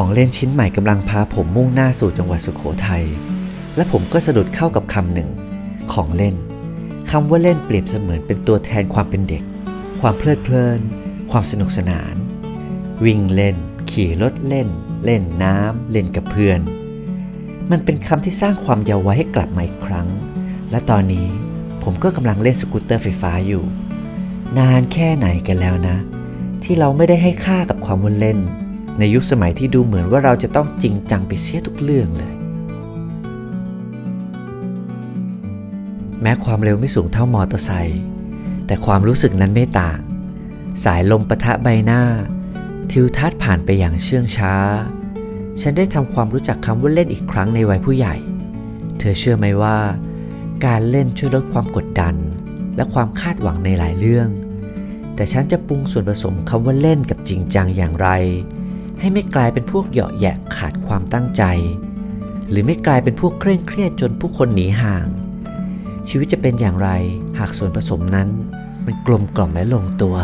ของเล่นชิ้นใหม่กำลังพาผมมุ่งหน้าสู่จังหวัดสุโขทัย และผมก็สะดุดเข้ากับคำหนึ่ง ของเล่นคำว่าเล่นเปรียบเสมือนเป็นตัวแทนความเป็นเด็ก ความเพลิดเพลิน ความสนุกสนาน วิ่งเล่น ขี่รถเล่น เล่นน้ำเล่นกับเพื่อน มันเป็นคำที่สร้างความเยาว์วัยให้กลับมาอีกครั้ง และตอนนี้ผมก็กำลังเล่นสกูตเตอร์ไฟฟ้าอยู่ นานแค่ไหนกันแล้วนะ ที่เราไม่ได้ให้ค่ากับความวนเล่น ในยุคสมัยที่ดูเหมือนว่าเราจะต้องจริงจังไปเสียทุกเรื่องเลย แม้ความเร็วไม่สูงเท่ามอเตอร์ไซค์แต่ความรู้สึกนั้นไม่ต่าง สายลมปะทะใบหน้า ทิวทัศน์ผ่านไปอย่างเชื่องช้า ฉันได้ทำความรู้จักคำว่าเล่นอีกครั้งในวัยผู้ใหญ่ เธอเชื่อไหมว่า การเล่นช่วยลดความกดดัน และความคาดหวังในหลายเรื่อง แต่ฉันจะปรุงส่วนผสมคำว่าเล่นกับจริงจังอย่างไร ให้ไม่กลายเป็นพวกเหยาะแยะขาดความตั้งใจ หรือไม่กลายเป็นพวกเคร่งเครียดจนผู้คนหนีห่าง ชีวิตจะเป็นอย่างไรหากส่วนผสมนั้น มันกลมกล่อมและลงตัว